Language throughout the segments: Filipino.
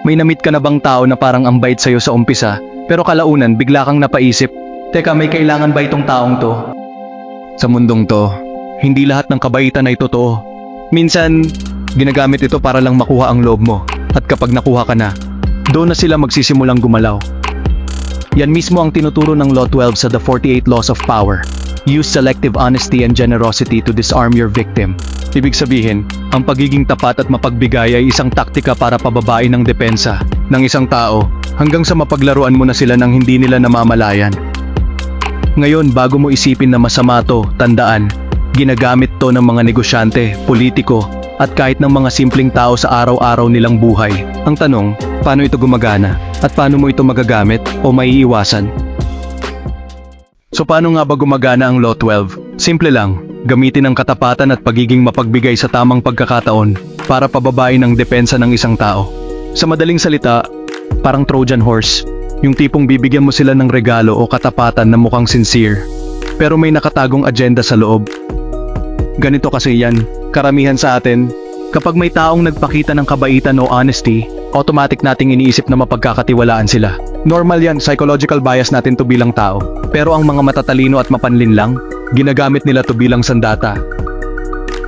May namit ka na bang tao na parang ang bait sa'yo sa umpisa, pero kalaunan bigla kang napaisip, Teka, may kailangan ba itong taong to? Sa mundong to, hindi lahat ng kabaitan ay totoo. Minsan, ginagamit ito para lang makuha ang loob mo. At kapag nakuha ka na, doon na sila magsisimulang gumalaw. Yan mismo ang tinuturo ng Law 12 sa The 48 Laws of Power. Use selective honesty and generosity to disarm your victim. Ibig sabihin, ang pagiging tapat at mapagbigay ay isang taktika para pababain ng depensa ng isang tao hanggang sa mapaglaruan mo na sila nang hindi nila namamalayan. Ngayon, bago mo isipin na masama to, tandaan, ginagamit to ng mga negosyante, politiko, at kahit ng mga simpleng tao sa araw-araw nilang buhay. Ang tanong, paano ito gumagana? At paano mo ito magagamit o maiiwasan? So paano nga ba gumagana ang Law 12? Simple lang, gamitin ang katapatan at pagiging mapagbigay sa tamang pagkakataon para pababain ang depensa ng isang tao. Sa madaling salita, parang Trojan horse, yung tipong bibigyan mo sila ng regalo o katapatan na mukhang sincere, pero may nakatagong agenda sa loob. Ganito kasi yan, karamihan sa atin, kapag may taong nagpakita ng kabaitan o honesty, automatic nating iniisip na mapagkakatiwalaan sila. Normal yan, psychological bias natin to bilang tao. Pero ang mga matatalino at mapanlin lang, ginagamit nila to bilang sandata.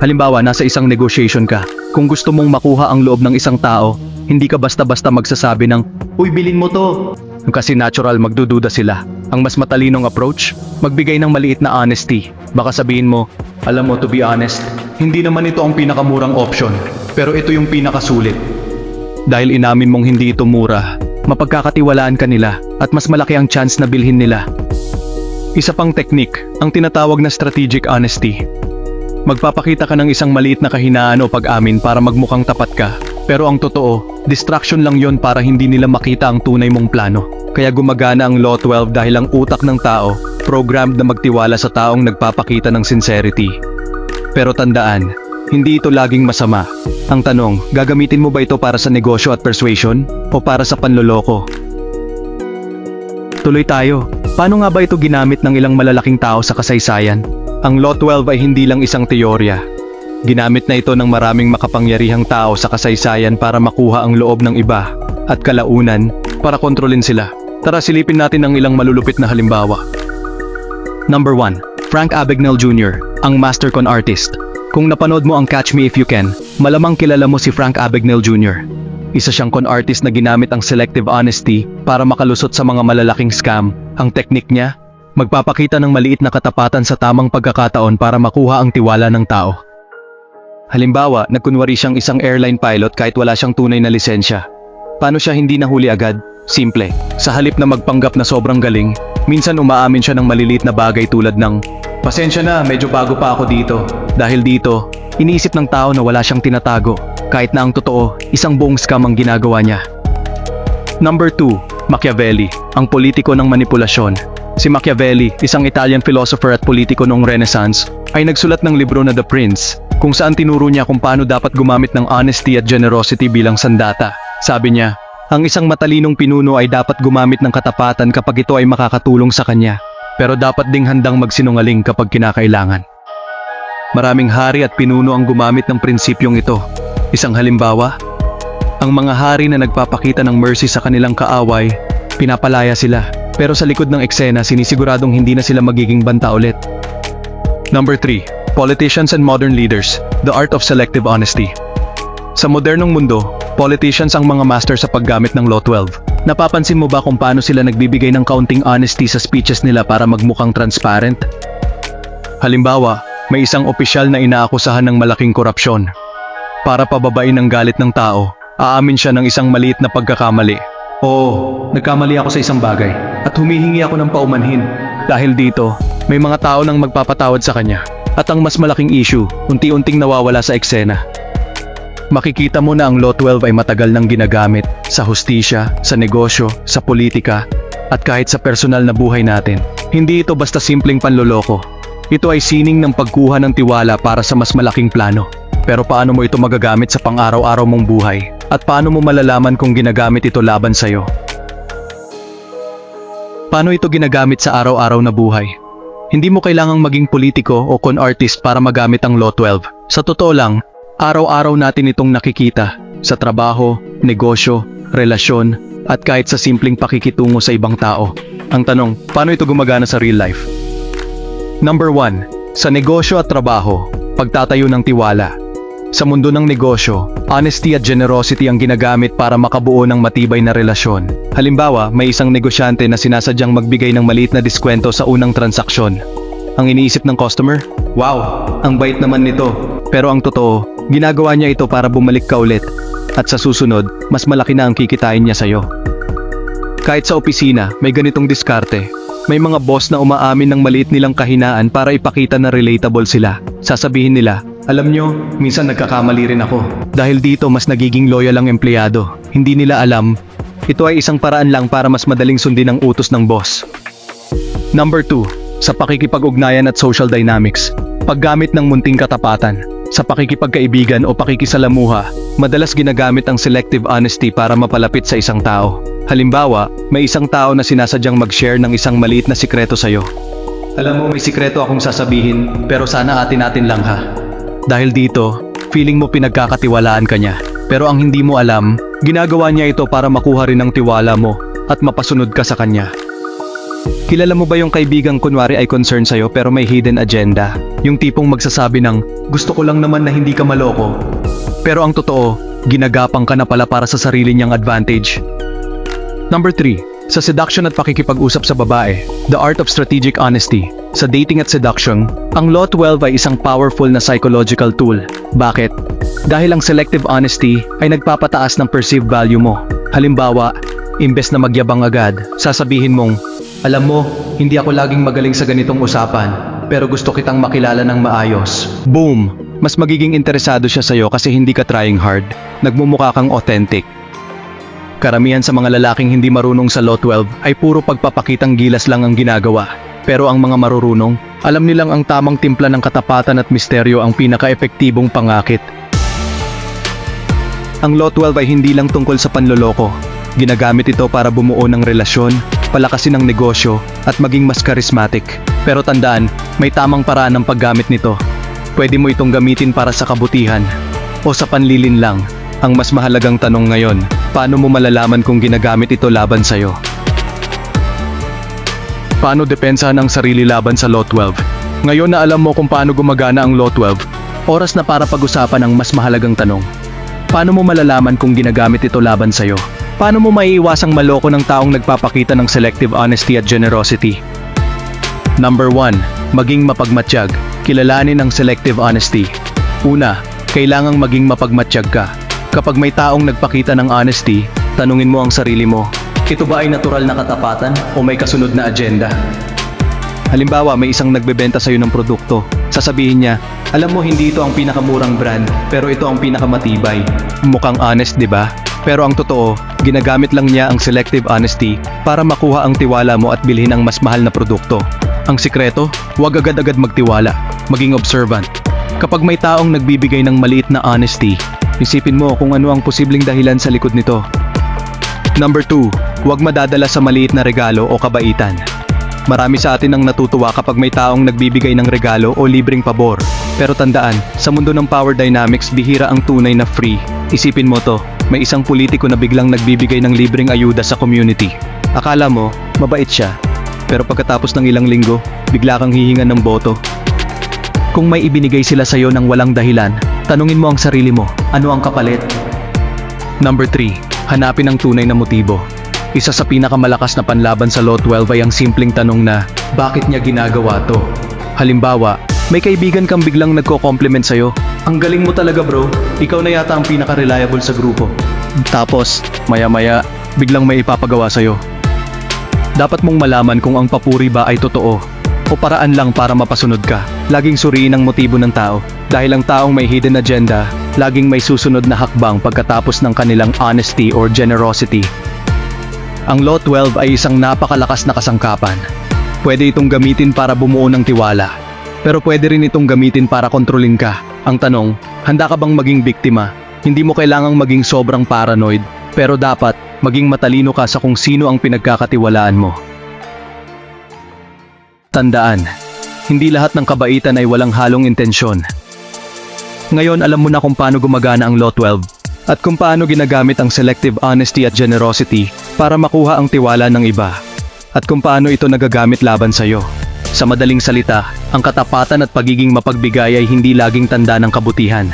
Halimbawa, nasa isang negotiation ka. Kung gusto mong makuha ang loob ng isang tao, hindi ka basta-basta magsasabi ng, Uy, bilin mo to! Kasi natural magdududa sila. Ang mas matalinong approach, magbigay ng maliit na honesty. Baka sabihin mo, alam mo to be honest, hindi naman ito ang pinakamurang option, pero ito yung pinakasulit. Dahil inamin mong hindi ito mura, mapagkakatiwalaan ka nila at mas malaki ang chance na bilhin nila. Isa pang teknik, ang tinatawag na strategic honesty. Magpapakita ka ng isang maliit na kahinaan o pag-amin para magmukhang tapat ka. Pero ang totoo, distraction lang yon para hindi nila makita ang tunay mong plano. Kaya gumagana ang Law 12 dahil ang utak ng tao, programmed na magtiwala sa taong nagpapakita ng sincerity. Pero tandaan, hindi ito laging masama. Ang tanong, gagamitin mo ba ito para sa negosyo at persuasion o para sa panloloko? Tuloy tayo. Paano nga ba ito ginamit ng ilang malalaking tao sa kasaysayan? Ang Law 12 ay hindi lang isang teorya. Ginamit na ito ng maraming makapangyarihang tao sa kasaysayan para makuha ang loob ng iba at kalaunan para kontrolin sila. Tara silipin natin ang ilang malulupit na halimbawa. Number 1. Frank Abagnale Jr., ang master con artist. Kung napanood mo ang Catch Me If You Can, malamang kilala mo si Frank Abagnale Jr. Isa siyang con artist na ginamit ang selective honesty para makalusot sa mga malalaking scam. Ang teknik niya, magpapakita ng maliit na katapatan sa tamang pagkakataon para makuha ang tiwala ng tao. Halimbawa, nagkunwari siyang isang airline pilot kahit wala siyang tunay na lisensya. Paano siya hindi nahuli agad? Simple. Sa halip na magpanggap na sobrang galing, minsan umaamin siya ng maliliit na bagay tulad ng Pasensya na, medyo bago pa ako dito. Dahil dito, iniisip ng tao na wala siyang tinatago. Kahit na ang totoo, isang buong scam ang ginagawa niya. Number 2. Machiavelli, ang politiko ng manipulasyon. Si Machiavelli, isang Italian philosopher at politiko noong Renaissance, ay nagsulat ng libro na The Prince, kung saan tinuro niya kung paano dapat gumamit ng honesty at generosity bilang sandata. Sabi niya, ang isang matalinong pinuno ay dapat gumamit ng katapatan kapag ito ay makakatulong sa kanya, pero dapat ding handang magsinungaling kapag kinakailangan. Maraming hari at pinuno ang gumamit ng prinsipyong ito. Isang halimbawa, ang mga hari na nagpapakita ng mercy sa kanilang kaaway, pinapalaya sila. Pero sa likod ng eksena, sinisiguradong hindi na sila magiging banta ulit. Number 3. Politicians and Modern Leaders, The Art of Selective Honesty. Sa modernong mundo, politicians ang mga master sa paggamit ng Law 12. Napapansin mo ba kung paano sila nagbibigay ng kaunting honesty sa speeches nila para magmukhang transparent? Halimbawa, may isang opisyal na inaakusahan ng malaking korupsyon. Para pababain ang galit ng tao, aamin siya ng isang maliit na pagkakamali. Oo, nagkamali ako sa isang bagay at humihingi ako ng paumanhin. Dahil dito, may mga tao nang magpapatawad sa kanya. At ang mas malaking issue, unti-unting nawawala sa eksena. Makikita mo na ang Law 12 ay matagal nang ginagamit sa hustisya, sa negosyo, sa politika, at kahit sa personal na buhay natin. Hindi ito basta simpleng panloloko. Ito ay sining ng pagkuha ng tiwala para sa mas malaking plano. Pero paano mo ito magagamit sa pang-araw-araw mong buhay? At paano mo malalaman kung ginagamit ito laban sa'yo? Paano ito ginagamit sa araw-araw na buhay? Hindi mo kailangang maging politiko o con artist para magamit ang Law 12. Sa totoo lang, araw-araw natin itong nakikita sa trabaho, negosyo, relasyon, at kahit sa simpleng pakikitungo sa ibang tao. Ang tanong, paano ito gumagana sa real life? Number 1. Sa negosyo at trabaho, pagtatayo ng tiwala. Sa mundo ng negosyo, honesty at generosity ang ginagamit para makabuo ng matibay na relasyon. Halimbawa, may isang negosyante na sinasadyang magbigay ng maliit na diskwento sa unang transaksyon. Ang iniisip ng customer, Wow, ang bait naman nito. Pero ang totoo, ginagawa niya ito para bumalik ka ulit. At sa susunod, mas malaki na ang kikitain niya sa'yo. Kahit sa opisina, may ganitong diskarte. May mga boss na umaamin ng maliit nilang kahinaan para ipakita na relatable sila. Sasabihin nila, alam nyo, minsan nagkakamali rin ako. Dahil dito mas nagiging loyal ang empleyado. Hindi nila alam, ito ay isang paraan lang para mas madaling sundin ang utos ng boss. Number 2. Sa pakikipag-ugnayan at social dynamics. Paggamit ng munting katapatan. Sa pakikipagkaibigan o pakikisalamuha, madalas ginagamit ang selective honesty para mapalapit sa isang tao. Halimbawa, may isang tao na sinasadyang mag-share ng isang maliit na sikreto sa'yo. Alam mo, may sikreto akong sasabihin, pero sana atin natin lang ha. Dahil dito, feeling mo pinagkakatiwalaan ka niya. Pero ang hindi mo alam, ginagawa niya ito para makuha rin ang tiwala mo at mapasunod ka sa kanya. Kilala mo ba yung kaibigang kunwari ay concern sa'yo pero may hidden agenda? Yung tipong magsasabi ng, gusto ko lang naman na hindi ka maloko. Pero ang totoo, ginagapang ka na pala para sa sarili niyang advantage. Number 3. Sa seduction at pakikipag-usap sa babae, the art of strategic honesty. Sa dating at seduction, ang Law 12 ay isang powerful na psychological tool. Bakit? Dahil ang selective honesty ay nagpapataas ng perceived value mo. Halimbawa, imbes na magyabang agad, sasabihin mong, alam mo, hindi ako laging magaling sa ganitong usapan, pero gusto kitang makilala ng maayos. Boom! Mas magiging interesado siya sa'yo kasi hindi ka trying hard. Nagmumukha kang authentic. Karamihan sa mga lalaking hindi marunong sa Law 12 ay puro pagpapakitang gilas lang ang ginagawa. Pero ang mga marurunong, alam nilang ang tamang timpla ng katapatan at misteryo ang pinaka-epektibong pangakit. Ang Law 12 ay hindi lang tungkol sa panloloko. Ginagamit ito para bumuo ng relasyon, palakasin ang negosyo, at maging mas charismatic. Pero tandaan, may tamang paraan ng paggamit nito. Pwede mo itong gamitin para sa kabutihan o sa panlilin lang. Ang mas mahalagang tanong ngayon, paano mo malalaman kung ginagamit ito laban sa'yo? Paano depensahan ang sarili laban sa Law 12? Ngayon na alam mo kung paano gumagana ang Law 12, oras na para pag-usapan ang mas mahalagang tanong. Paano mo malalaman kung ginagamit ito laban sa'yo? Paano mo maiiwasang maloko ng taong nagpapakita ng selective honesty at generosity? Number 1. Maging mapagmatsyag. Kilalanin ang selective honesty. Una, kailangang maging mapagmatsyag ka. Kapag may taong nagpakita ng honesty, tanungin mo ang sarili mo, ito ba ay natural na katapatan o may kasunod na agenda? Halimbawa, may isang nagbebenta sa'yo ng produkto. Sasabihin niya, alam mo hindi ito ang pinakamurang brand, pero ito ang pinakamatibay. Mukhang honest, di ba? Pero ang totoo, ginagamit lang niya ang selective honesty para makuha ang tiwala mo at bilhin ang mas mahal na produkto. Ang sikreto, huwag agad-agad magtiwala, maging observant. Kapag may taong nagbibigay ng maliit na honesty, isipin mo kung ano ang posibleng dahilan sa likod nito. Number 2, huwag madadala sa maliit na regalo o kabaitan. Marami sa atin ang natutuwa kapag may taong nagbibigay ng regalo o libreng pabor. Pero tandaan, sa mundo ng power dynamics, bihira ang tunay na free. Isipin mo to, may isang politiko na biglang nagbibigay ng libreng ayuda sa community. Akala mo, mabait siya. Pero pagkatapos ng ilang linggo, bigla kang hihingan ng boto. Kung may ibinigay sila sa'yo ng walang dahilan, tanungin mo ang sarili mo, ano ang kapalit? Number 3. Hanapin ang tunay na motibo. Isa sa pinakamalakas na panlaban sa Law 12 ay ang simpleng tanong na, bakit niya ginagawa to? Halimbawa, may kaibigan kang biglang nagko-compliment sa'yo. Ang galing mo talaga bro, ikaw na yata ang pinaka-reliable sa grupo. Tapos, maya-maya, biglang may ipapagawa sa'yo. Dapat mong malaman kung ang papuri ba ay totoo o paraan lang para mapasunod ka. Laging suriin ang motibo ng tao dahil ang taong may hidden agenda, laging may susunod na hakbang pagkatapos ng kanilang honesty or generosity. Ang Law 12 ay isang napakalakas na kasangkapan. Pwede itong gamitin para bumuo ng tiwala. Pero pwede rin itong gamitin para kontrolin ka. Ang tanong, handa ka bang maging biktima? Hindi mo kailangang maging sobrang paranoid, pero dapat maging matalino ka sa kung sino ang pinagkakatiwalaan mo. Tandaan, hindi lahat ng kabaitan ay walang halong intensyon. Ngayon alam mo na kung paano gumagana ang Law 12. At kung paano ginagamit ang selective honesty at generosity para makuha ang tiwala ng iba. At kung paano ito nagagamit laban sa'yo. Sa madaling salita, ang katapatan at pagiging mapagbigay ay hindi laging tanda ng kabutihan.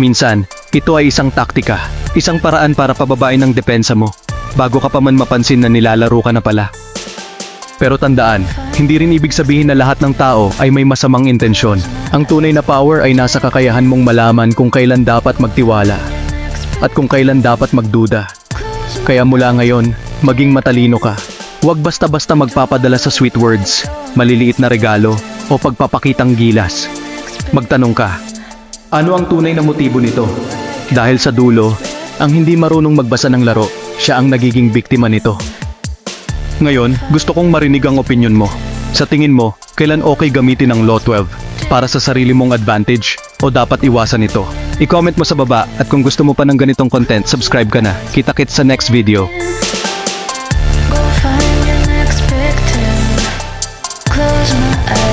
Minsan, ito ay isang taktika, isang paraan para pababain ang depensa mo, bago ka pa man mapansin na nilalaro ka na pala. Pero tandaan, hindi rin ibig sabihin na lahat ng tao ay may masamang intensyon. Ang tunay na power ay nasa kakayahan mong malaman kung kailan dapat magtiwala at kung kailan dapat magduda. Kaya mula ngayon, maging matalino ka. Huwag basta-basta magpapadala sa sweet words, maliliit na regalo, o pagpapakitang gilas. Magtanong ka, ano ang tunay na motibo nito? Dahil sa dulo, ang hindi marunong magbasa ng laro, siya ang nagiging biktima nito. Ngayon, gusto kong marinig ang opinion mo. Sa tingin mo, kailan okay gamitin ang Law 12? Para sa sarili mong advantage? O dapat iwasan ito? I-comment mo sa baba at kung gusto mo pa ng ganitong content, subscribe ka na. Kita-kits sa next video. Close my eyes,